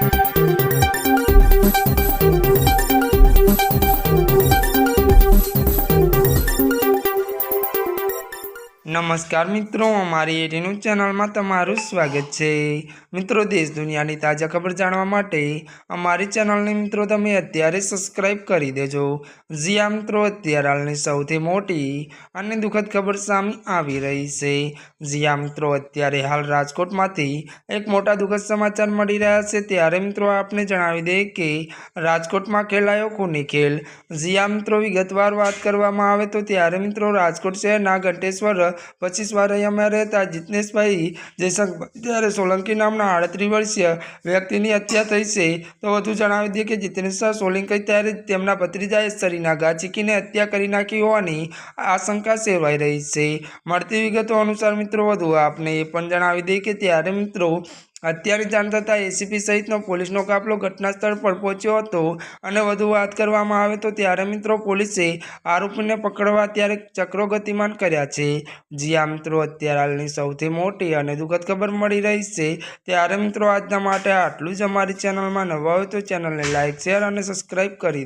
Thank you. નમસ્કાર મિત્રો, અમારી એટીનું ચેનલમાં તમારું સ્વાગત છે. મિત્રો, દેશ દુનિયાની તાજા ખબર જાણવા માટે અમારી ચેનલને મિત્રો તમે અત્યારે સબસ્ક્રાઇબ કરી દેજો. જ્યાં મિત્રો, અત્યારે હાલની સૌથી મોટી અને દુઃખદ ખબર સામે આવી રહી છે. જ્યાં મિત્રો, અત્યારે હાલ રાજકોટમાંથી એક મોટા દુઃખદ સમાચાર મળી રહ્યા છે. ત્યારે, મિત્રો, આપને જણાવી દે કે રાજકોટમાં ખેલાયો ખૂની ખેલ. જ્યાં મિત્રો, વિગતવાર વાત કરવામાં આવે તો ત્યારે, મિત્રો, રાજકોટ શહેરના ઘંટેશ્વર પચીસ વાર અહીંયા રહેતા જીતનેશભાઈ જયશંકભાઈ જ્યારે સોલંકી નામના આડત્રીસ વર્ષીય વ્યક્તિની હત્યા થઈ છે. તો વધુ જણાવી દઈએ કે જીતેશ સોલંકી ત્યારે તેમના ભત્રીજાએ શરીરના ઘા ચીકીને હત્યા કરી નાખી હોવાની આશંકા સેવાઈ રહી છે. મળતી વિગતો અનુસાર મિત્રો વધુ આપને એ પણ જણાવી દઈએ કે ત્યારે મિત્રો અત્યારે જાણ થતાં એસીપી સહિતનો પોલીસનો કાફલો ઘટના સ્થળ પર પહોંચ્યો હતો અને વધુ વાત કરવામાં આવે તો ત્યારે મિત્રો પોલીસે આરોપીને પકડવા અત્યારે ચક્રો ગતિમાન કર્યા છે. જ્યાં મિત્રો, અત્યારે હાલની સૌથી મોટી અને દુઃખદ ખબર મળી રહી છે. ત્યારે મિત્રો આજના માટે આટલું જ. અમારી ચેનલમાં નવા હોય તો ચેનલને લાઇક શેર અને સબસ્ક્રાઈબ કરી